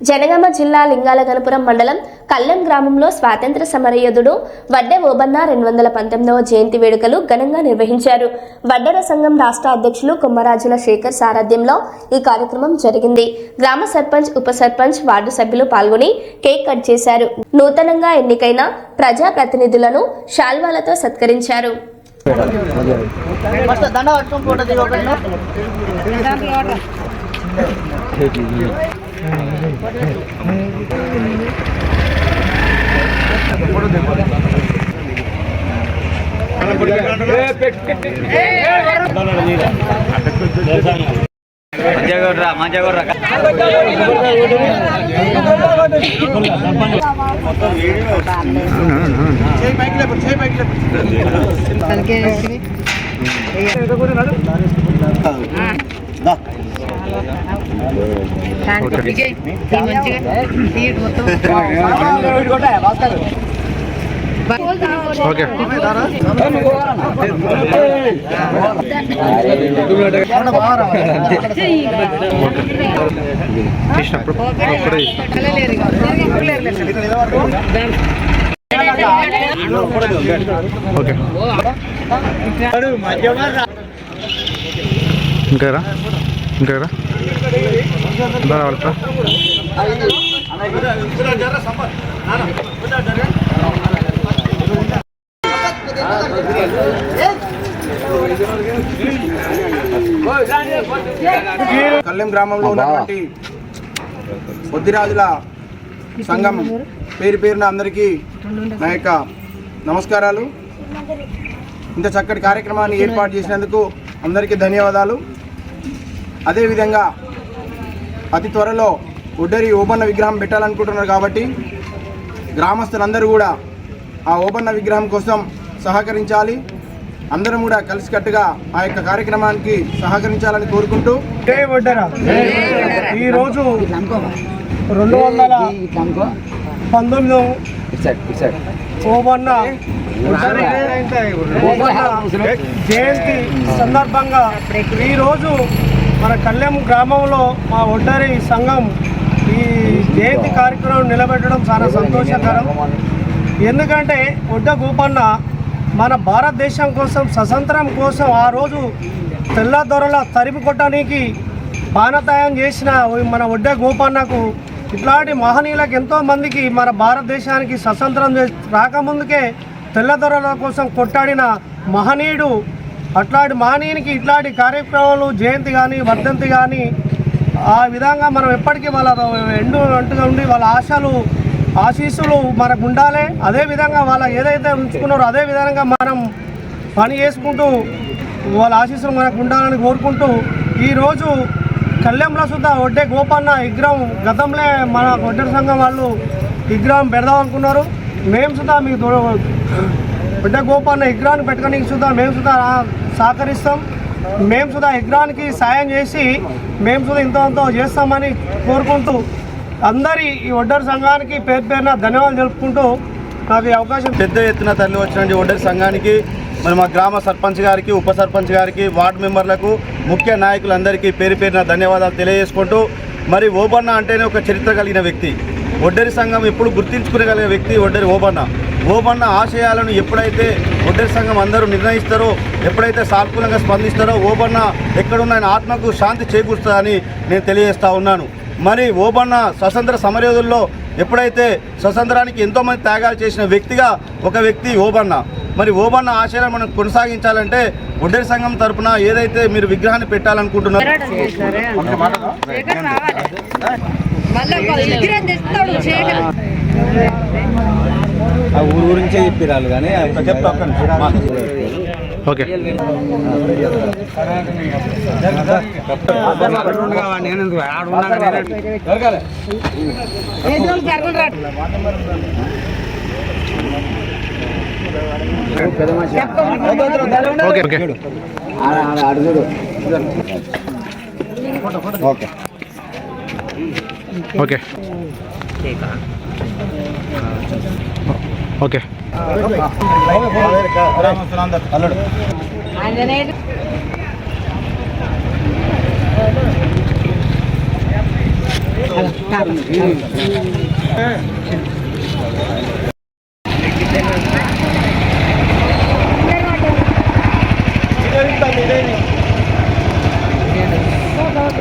జనగామ జిల్లా లింగాలగనపురం మండలం కల్లెం గ్రామంలో స్వాతంత్ర సమరయోధుడు వడ్డె ఓబన్న రెండు వందల పంతొమ్మిదవ జయంతి వేడుకలు ఘనంగా నిర్వహించారు. వడ్డెర సంఘం రాష్ట్ర అధ్యక్షులు కొమ్మరాజుల శేఖర్ సారథ్యంలో ఈ కార్యక్రమం జరిగింది. గ్రామ సర్పంచ్ ఉప సర్పంచ్ వార్డు సభ్యులు పాల్గొని కేక్ కట్ చేశారు. నూతనంగా ఎన్నికైన ప్రజాప్రతినిధులను శాల్వాలతో సత్కరించారు. దండ మంచిగా మంచిగా కొర్రా ఓకే. తీసినప్పుడు అప్పుడే ఓకే ఇంకా ఇంకా కల్లెం గ్రామంలో ఉన్నటువంటి బుద్ధిరాజుల సంఘం పేరు పేరున అందరికీ నా యొక్క నమస్కారాలు. ఇంత చక్కటి కార్యక్రమాన్ని ఏర్పాటు చేసినందుకు అందరికీ ధన్యవాదాలు. అదేవిధంగా అతి త్వరలో ఉడ్డరి ఓబన్న విగ్రహం పెట్టాలనుకుంటున్నారు కాబట్టి గ్రామస్తులందరూ కూడా ఆ ఓబన్న విగ్రహం కోసం సహకరించాలి. అందరం కూడా కలిసికట్టుగా ఆ యొక్క కార్యక్రమానికి సహకరించాలని కోరుకుంటూ ఈరోజు రెండు వందల పంతొమ్మిది ఓబన్న ఓబన్న జయంతి సందర్భంగా ఈరోజు మన కళ్యాణ్ గ్రామంలో మా ఒంటరి సంఘం ఈ జయంతి కార్యక్రమం నిలబెట్టడం చాలా సంతోషకరం. ఎందుకంటే ఒడ్డ గోపన్న మన భారతదేశం కోసం స్వతంత్రం కోసం ఆ రోజు తెల్లదొరల తరిమి కొట్టడానికి బాణతాయం చేసిన మన ఒడ్డ గోపన్నకు ఇట్లాంటి మహనీయులకు ఎంతోమందికి మన భారతదేశానికి స్వతంత్రం చే- రాకముందుకే తెల్లదొరల కోసం కొట్టాడిన మహనీయుడు అట్లాంటి మానీయునికి ఇట్లాంటి కార్యక్రమాలు జయంతి కానీ వర్ధంతి కానీ ఆ విధంగా మనం ఎప్పటికీ వాళ్ళ ఎండు అంటుగా ఉండి వాళ్ళ ఆశలు ఆశీస్సులు మనకు ఉండాలి. అదేవిధంగా వాళ్ళ ఏదైతే ఉంచుకున్నారో అదే విధంగా మనం పని చేసుకుంటూ వాళ్ళ ఆశీస్సులు మనకు ఉండాలని కోరుకుంటూ ఈరోజు కళ్యాణంలో సుద్ధా ఒడ్డే గోపన్న విగ్రహం గతంలో మన ఒడ్డెర సంఘం వాళ్ళు విగ్రహం పెడదాం అనుకున్నారు. మేము సుద్ధా మీకు వడ్డే ఒడ్డే గోపన్న విగ్రహాన్ని పెట్టుకోనికి సుద్ధా మేము సుద్ధా సహకరిస్తాం. మేము సుధా విగ్రహానికి సాయం చేసి మేము సుధా ఇంతో చేస్తామని కోరుకుంటూ అందరి ఈ ఒడ్డర్ సంఘానికి పేరు పేరున ధన్యవాదాలు తెలుపుకుంటూ నాకు ఈ అవకాశం పెద్ద ఎత్తున తరలి వచ్చినటువంటి ఒడ్డరి సంఘానికి మరి మా గ్రామ సర్పంచ్ గారికి ఉప సర్పంచ్ గారికి వార్డు మెంబర్లకు ముఖ్య నాయకులందరికీ పేరు పేరున ధన్యవాదాలు తెలియజేసుకుంటూ మరి ఓబన్న అంటేనే ఒక చరిత్ర కలిగిన వ్యక్తి. ఒడ్డరి సంఘం ఎప్పుడు గుర్తించుకునేగలిగిన వ్యక్తి ఒడ్డరి ఓబన్న. ఓబన్న ఆశయాలను ఎప్పుడైతే ఒడ్డరి సంఘం అందరూ నిర్ణయిస్తారో ఎప్పుడైతే సానుకూలంగా స్పందిస్తారో ఓబన్న ఎక్కడున్న ఆయన ఆత్మకు శాంతి చేకూరుస్తుందని నేను తెలియజేస్తా ఉన్నాను. మరి ఓబన్న స్వతంత్ర సమరయోధుల్లో ఎప్పుడైతే స్వతంత్రానికి ఎంతోమంది త్యాగాలు చేసిన వ్యక్తిగా ఒక వ్యక్తి ఓబన్న. మరి ఓబన్న ఆశయాలను మనం కొనసాగించాలంటే ఒడ్డరి సంఘం తరఫున ఏదైతే మీరు విగ్రహాన్ని పెట్టాలనుకుంటున్నారో ఆ ఊరు గురించే చెప్పిరాలు కానీ. Okay. Okay okay. Okay. Okay. Okay అల్లుడు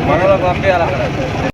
మనలో పంపించాలి